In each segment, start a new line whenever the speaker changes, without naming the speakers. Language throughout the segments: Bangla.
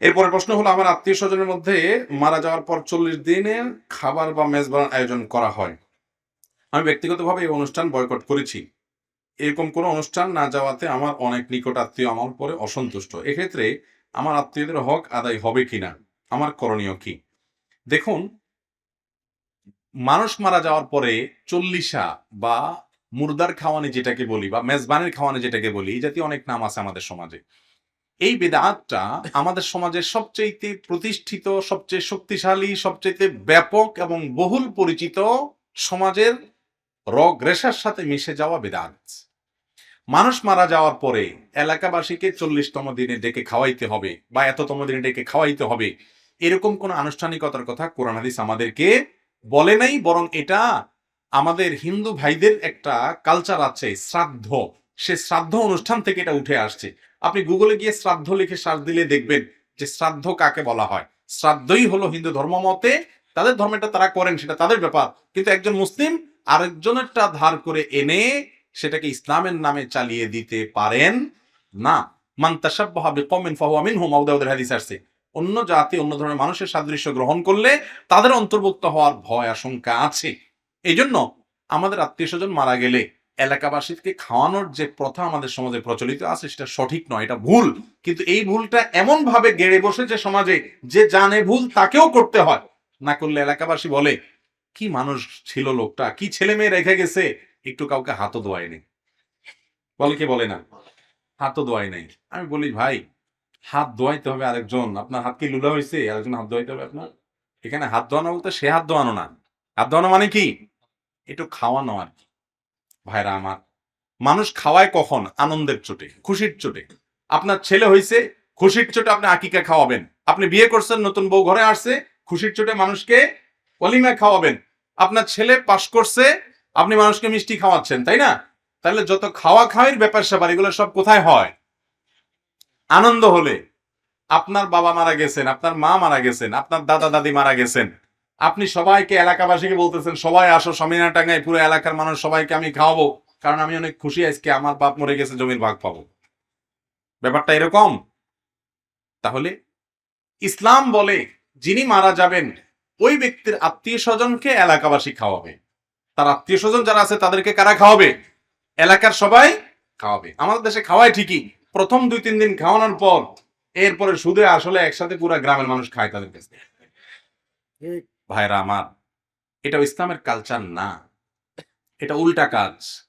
এরপরে প্রশ্ন হলো, আমার আত্মীয় স্বজনের মধ্যে মারা যাওয়ার পর চল্লিশ দিনের খাবার বা মেজবান আয়োজন করা হয়। আমি ব্যক্তিগতভাবে এই অনুষ্ঠান বয়কট করেছি। এরকম কোনো অনুষ্ঠান না যাওয়াতে আমার অনেক নিকট আত্মীয় আমার উপরে অসন্তুষ্ট। এক্ষেত্রে আমার আত্মীয়দের হক আদায় হবে কিনা? আমার করণীয় কি? দেখুন, মানুষ মারা যাওয়ার পরে চল্লিশা বা মুর্দার খাওয়ানি যেটাকে বলি বা মেজবানের খাওয়ানি যেটাকে বলি, এই জাতীয় অনেক নাম আছে আমাদের সমাজে। এই বেদাতটা আমাদের সমাজের সবচেয়ে প্রতিষ্ঠিত, সবচেয়ে শক্তিশালী সবচেয়ে ব্যাপক এবং বহুল পরিচিত সমাজের রেশার সাথে মিশে যাওয়া বেদাত। মানুষ মারা যাওয়ার পরে এলাকাবাসীকে চল্লিশতম দিনে ডেকে খাওয়াইতে হবে বা এততম দিনে ডেকে খাওয়াইতে হবে। এরকম কোন আনুষ্ঠানিকতার কথা কোরআন হাদিস আমাদেরকে বলে নাই, বরং এটা আমাদের হিন্দু ভাইদের একটা কালচার আছে, শ্রাদ্ধ। সে শ্রাদ্ধ অনুষ্ঠান থেকে এটা উঠে আসছে। আপনি গুগলে গিয়ে শ্রাদ্ধ লিখে সার্চ দিলে দেখবেন যে শ্রাদ্ধ কাকে বলা হয়। শ্রাদ্ধই হলো হিন্দু ধর্ম মতে তাদের ধর্মটা তারা করেন, সেটা তাদের ব্যাপার। কিন্তু একজন মুসলিম আরেকজনেরটা ধার করে এনে সেটাকে ইসলামের নামে চালিয়ে দিতে পারেন না। অন্য জাতি অন্য ধরনের মানুষের সাদৃশ্য গ্রহণ করলে তাদের অন্তর্ভুক্ত হওয়ার ভয় আশঙ্কা আছে। এই জন্য আমাদের আত্মীয় স্বজন মারা গেলে এলাকাবাসীকে খাওয়ানোর যে প্রথা আমাদের সমাজে প্রচলিত আছে, সেটা সঠিক নয়, এটা ভুল। কিন্তু এই ভুলটা এমন ভাবে গেড়ে বসেছে সমাজে যে জানে ভুল তাকেও করতে হয়। না করলে এলাকাবাসী বলে, কি মানুষ ছিল লোকটা? কি ছেলে মেয়ে রেখে গেছে? একটু কাউকে হাতও নেই। বলে কে বলে না? হাতও দোয়াই নেই। আমি বলি, ভাই, হাত ধোয়াইতে হবে আরেকজন। আপনার হাত কি লুলা হয়েছে আরেকজন হাত ধোয়াইতে হবে আপনার? এখানে হাত ধোয়ানো বলতে সে হাত ধোয়ানো না। হাত ধোয়ানো মানে কি? একটু খাওয়ানো আর কি। ভাইরা আমার, মানুষ খাওয়ায় কখন? আনন্দের চোটে, খুশির চোটে। আপনার ছেলে হয়েছে খুশির চোটে আপনি আকিকা খাওয়াবেন। আপনি বিয়ে করছেন, নতুন বউ ঘরে আসছে, খুশির চোটে মানুষকে অলিমা খাওয়াবেন। আপনার ছেলে পাশ করছে, আপনি মানুষকে মিষ্টি খাওয়াচ্ছেন, তাই না? তাহলে যত খাওয়া খাওয়ার ব্যাপার স্যাপার, এগুলো সব কোথায় হয়? আনন্দ হলে আপনার বাবা মারা গেছেন, আপনার মা মারা গেছেন, আপনার দাদা দাদি মারা গেছেন আপনি সবাইকে, এলাকাবাসীকে বলতেছেন, সবাই আসো সমিনা টাঙ্গায় পুরো এলাকার মানুষ সবাইকে আমি খাওয়াবো। কারণ আমি অনেক খুশি আজকে, আমার বাপ মরে গেছে, জমির ভাগ পাবো। ব্যাপারটা এরকম। তাহলে ইসলাম বলে, যিনি মারা যাবেন, ওই ব্যক্তির আত্মীয় স্বজনকে এলাকাবাসী খাওয়াবে। তার আত্মীয় স্বজন যারা আছে, তাদেরকে কারা খাওয়াবে? এলাকার সবাই খাওয়াবে। আমাদের দেশে খাওয়ায় ঠিকই। প্রথম দুই, তিন দিন খাওয়ানোর পর, এরপরে সুদে আসলে একসাথে পুরো গ্রামের মানুষ খায় তাদের কাছে ভাইরা আমার এটা ইসলামের কালচার না। এটা উল্টা কাজ।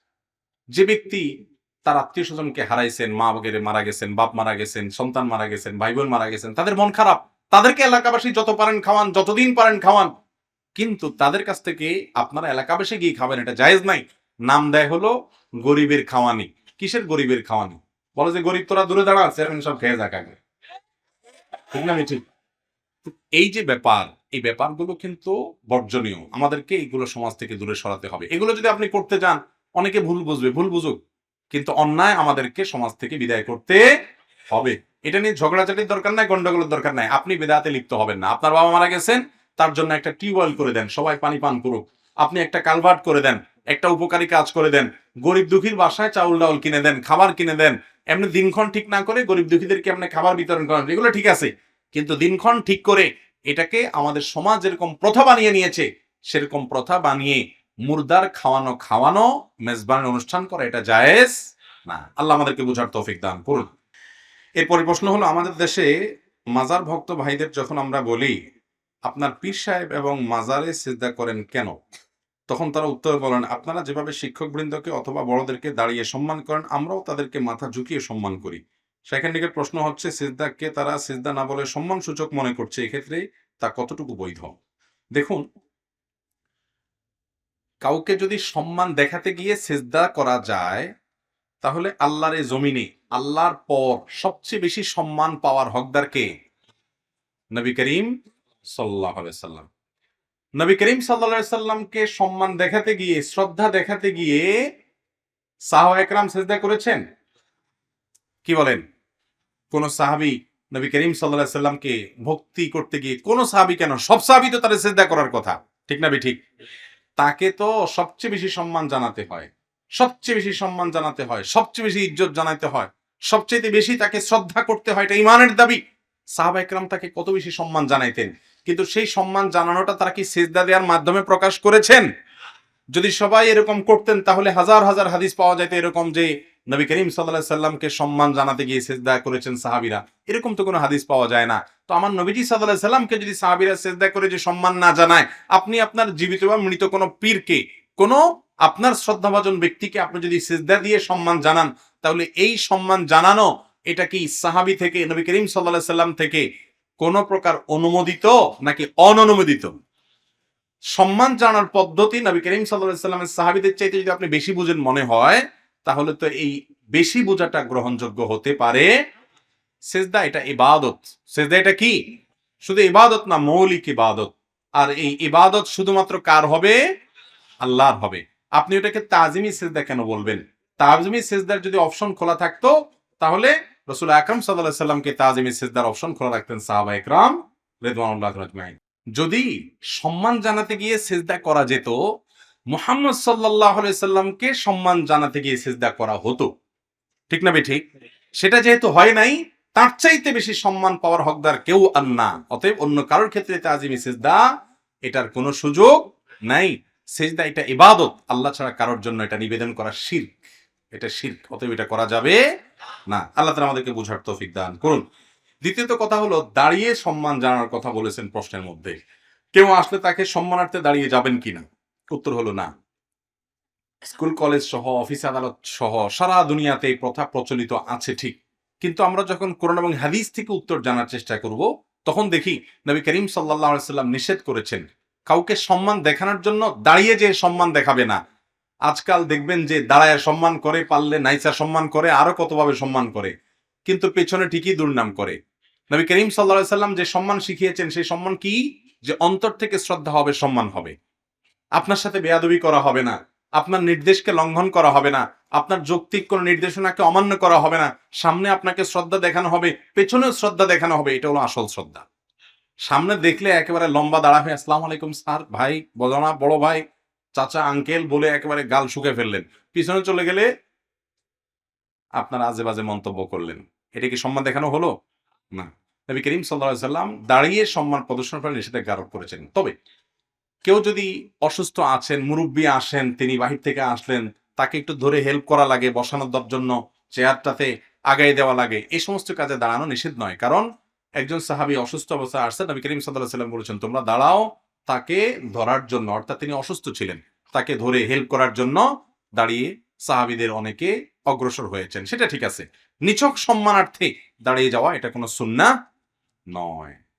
যে ব্যক্তি তার আত্মীয় স্বজনকে হারাইছেন, মা বগেরে মারা গেছেন, বাপ মারা গেছেন, সন্তান মারা গেছেন, ভাই বোন মারা গেছেন, তাদের মন খারাপ। তাদেরকে এলাকাবাসী যত পারেন খাওয়ান, যতদিন পারেন খাওয়ান। কিন্তু তাদের কাছ থেকে আপনারা এলাকাবাসী গিয়ে খাবেন, এটা জায়েজ নাই। নাম দেয় হলো গরিবের খাওয়ানি। কিসের গরিবের খাওয়ানি? বলে যে, গরিব তোরা দূরে দাঁড়া, চেয়ারম্যান সব খেয়ে যাক আগে। ঠিক না ঠিক? এই যে ব্যাপার, এই ব্যাপারগুলো কিন্তু বর্জনীয়। আমাদেরকে এইগুলো সমাজ থেকে দূরে সরাতে হবে। এগুলো যদি আপনি করতে যান, অনেকে ভুল বুঝবে, ভুল বুঝুক। কিন্তু অন্যায় আমাদেরকে সমাজ থেকে বিদায় করতে হবে। এটা নিয়ে ঝগড়াঝাটির দরকার নাই, গন্ডগোলের দরকার নাই। আপনি বেদাতে লিপ্ত হবেন না। আপনার বাবা মারা গেছেন, তার জন্য একটা টিউবওয়েল করে দেন, সবাই পানি পান করুক। আপনি একটা কালভার্ট করে দেন, একটা উপকারী কাজ করে দেন। গরিব দুঃখীর বাসায় চাউল ডাউল কিনে দেন, খাবার কিনে দেন। এমনি দিনক্ষণ ঠিক না করে গরিব দুঃখীদেরকে আপনি খাবার বিতরণ করেন। এগুলো ঠিক আছে। কিন্তু দিনক্ষণ ঠিক করে এটাকে আমাদের সমাজ যেরকম প্রথা বানিয়ে নিয়েছে, সেরকম প্রথা বানিয়ে মুর্দার খাওয়ানো খাওয়ানো, মেজবানের অনুষ্ঠান করা এটা জায়েজ? না। আল্লাহ আমাদেরকে বুঝার তৌফিক দান করুন। এরপরে প্রশ্ন হলো, আমাদের দেশে মাজার ভক্ত ভাইদের যখন আমরা বলি, আপনার পীর সাহেব এবং মাজারে সিজদা করেন কেন? তখন তারা উত্তর বলেন, আপনারা যেভাবে শিক্ষক বৃন্দকে অথবা বড়দেরকে দাঁড়িয়ে সম্মান করেন, আমরাও তাদেরকে মাথা ঝুঁকিয়ে সম্মান করি। সেখান থেকে প্রশ্ন হচ্ছে, সিজদাকে তারা সিজদা না বলে সম্মান সূচক মনে করছে এক্ষেত্রে তা কতটুকু বৈধ? দেখুন, কাউকে যদি সম্মান দেখাতে গিয়ে সিজদা করা যায়, তাহলে আল্লাহর এই জমিনে, আল্লাহর পর সবচেয়ে বেশি সম্মান পাওয়ার হকদার কে? নবী করিম সাল্লাহ সাল্লাম নবী করিম সাল্লা সাল্লামকে সম্মান দেখাতে গিয়ে, শ্রদ্ধা দেখাতে গিয়ে সাহ একরাম সেজদা করেছেন? কি বলেন? কোন সাহাবি নবী করিম সাল্লা সাল্লামকে ভক্তি করতে গিয়ে, কোন সাহাবি কেন? সব সাহাবি তো তাদের সেজদা করার কথা। ঠিক না ঠিক তাকে তো সবচেয়ে বেশি সম্মান জানাতে হয়। সবচেয়ে বেশি সম্মান জানাতে হয়, সবচেয়ে বেশি ইজ্জত জানাতে হয় সবচেয়ে বেশি তাকে শ্রদ্ধা করতে হয়, এটা ইমানের দাবি। সাহাবা একরাম তাকে কত বেশি সম্মান জানাইতেন? কিন্তু সেই সম্মান জানানোটা তারা কি সেজদা দেওয়ার মাধ্যমে প্রকাশ করেছেন? যদি সবাই এরকম করতেন, তাহলে হাজার হাজার হাদিস পাওয়া যেত এরকম যে নবী করিম সাল্লাহ সাল্লামকে সম্মান জানাতে গিয়ে সেজদা করেছেন সাহাবিরা। এরকম তো কোনো হাদিস পাওয়া যায় না। তো আমার নবীজি সাল্লাহ সাল্লামকে যদি সাহাবিরা সেজদা করে যে সম্মান না জানায়, আপনি আপনার জীবিত বা মৃত কোনো পীরকে, কোনো আপনার শ্রদ্ধাভাজন ব্যক্তিকে আপনি যদি সেজদা দিয়ে সম্মান জানান, তাহলে এই সম্মান জানানো, এটা কি সাহাবি থেকে, নবী করিম সাল্লাহ সাল্লাম থেকে কোন প্রকার অনুমোদিত নাকি অননুমোদিত? সম্মান জানার পদ্ধতি নবী করিম সাল্লাহ সাল্লামের সাহাবিদের চাইতে যদি আপনি বেশি বুঝেন মনে হয় তাহলে তো এই বেশি বোঝাটা গ্রহণযোগ্য হতে পারে। সেজদা এটা ইবাদত। সেজদা এটা কি? শুধু ইবাদত না মৌলিক ইবাদত। আর এই ইবাদত শুধুমাত্র কার হবে? আল্লাহর হবে। আপনি ওটাকে তাজিমি সেজদা কেন বলবেন? তাজিমি সেজদার যদি অপশন খোলা থাকতো, তাহলে রসুল আকরম সাল্লাহ সাল্লামকে তাজিমি সেজদার অপশন খোলা রাখতেন সাহাবা একরাম রেদওয়ানুল্লাহ যদি সম্মান জানাতে গিয়ে সেজদা করা যেত মুহাম্মদ সাল্লাহ সাল্লামকে সম্মান জানাতে গিয়ে সেজদা করা হতো। ঠিক না ঠিক সেটা যেহেতু হয় নাই, তার চাইতে বেশি সম্মান পাওয়ার হকদার কেউ আর না। অতএব অন্য কারোর ক্ষেত্রে তাজিমি সেজদা, এটার কোনো সুযোগ নাই। সেজদা এটা ইবাদত, আল্লাহ ছাড়া কারোর জন্য এটা নিবেদন করা শির্ক। এটা শির্ক, অতএব এটা করা যাবে না। আল্লাহ তালা আমাদেরকে বুঝার তৌফিক দান করুন। দ্বিতীয়ত কথা হলো, দাঁড়িয়ে সম্মান জানার কথা বলেছেন প্রশ্নের মধ্যে। কেউ আসলে তাকে সম্মানার্থে দাঁড়িয়ে যাবেন কিনা? উত্তর হলো না। স্কুল, কলেজ সহ, অফিস, আদালত সহ সারা দুনিয়াতে এই প্রথা প্রচলিত আছে ঠিক। কিন্তু আমরা যখন কোরআন এবং হাদিস থেকে উত্তর জানার চেষ্টা করব, তখন দেখি নবী করিম সাল্লাহ সাল্লাম নিষেধ করেছেন, কাউকে সম্মান দেখানোর জন্য দাঁড়িয়ে যে সম্মান দেখাবে না। আজকাল দেখবেন যে দাঁড়ায় সম্মান করে, পারলে নাইসা সম্মান করে, আরও কতভাবে সম্মান করে। কিন্তু পেছনে ঠিকই দুর্নাম করে। নবী করিম সাল্লা সাল্লাম যে সম্মান শিখিয়েছেন, সেই সম্মান কি? যে অন্তর থেকে শ্রদ্ধা হবে, সম্মান হবে। আপনার সাথে বেয়াদবি করা হবে না। আপনার নির্দেশকে লঙ্ঘন করা হবে না। আপনার যৌক্তিক কোন নির্দেশনাকে অমান্য করা হবে না। সামনে আপনাকে শ্রদ্ধা দেখানো হবে, পেছনেও শ্রদ্ধা দেখানো হবে, এটা হলো আসল শ্রদ্ধা। সামনে দেখলে একেবারে লম্বা দাঁড়া হয়ে, আসসালাম আলাইকুম স্যার, ভাই বদনা বড় ভাই, চাচা, আঙ্কেল বলে একেবারে গাল শুকে ফেললেন। পিছনে চলে গেলে আপনার আজে বাজে মন্তব্য করলেন। এটা কি সম্মান দেখানো হলো? না। নবী করিম সাল্লা সাল্লাম দাঁড়িয়ে সম্মান প্রদর্শন করে নিষেধাজ্ঞা আরোপ করেছেন। তবে কেউ যদি অসুস্থ আছেন, মুরব্বী আসেন, তিনি বাহির থেকে আসলেন, তাকে একটু ধরে হেল্প করা লাগে, বসানোর জন্য চেয়ারটাতে আগাই দেওয়া লাগে, এই সমস্ত কাজে দাঁড়ানো নিষেধ নয়। কারণ একজন সাহাবি অসুস্থ অবস্থায় আসছেন, নবী করিম সাল্লাহ সাল্লাম বলেছেন, তোমরা দাঁড়াও, তাকে ধরার জন্য, অর্থাৎ তিনি অসুস্থ ছিলেন, তাকে ধরে হেল্প করার জন্য দাঁড়িয়ে সাহাবিদের অনেকে অগ্রসর হয়েছেন। সেটা ঠিক আছে। নিছক সম্মানার্থে দাঁড়িয়ে যাওয়া, এটা কোনো সুন্না নয়।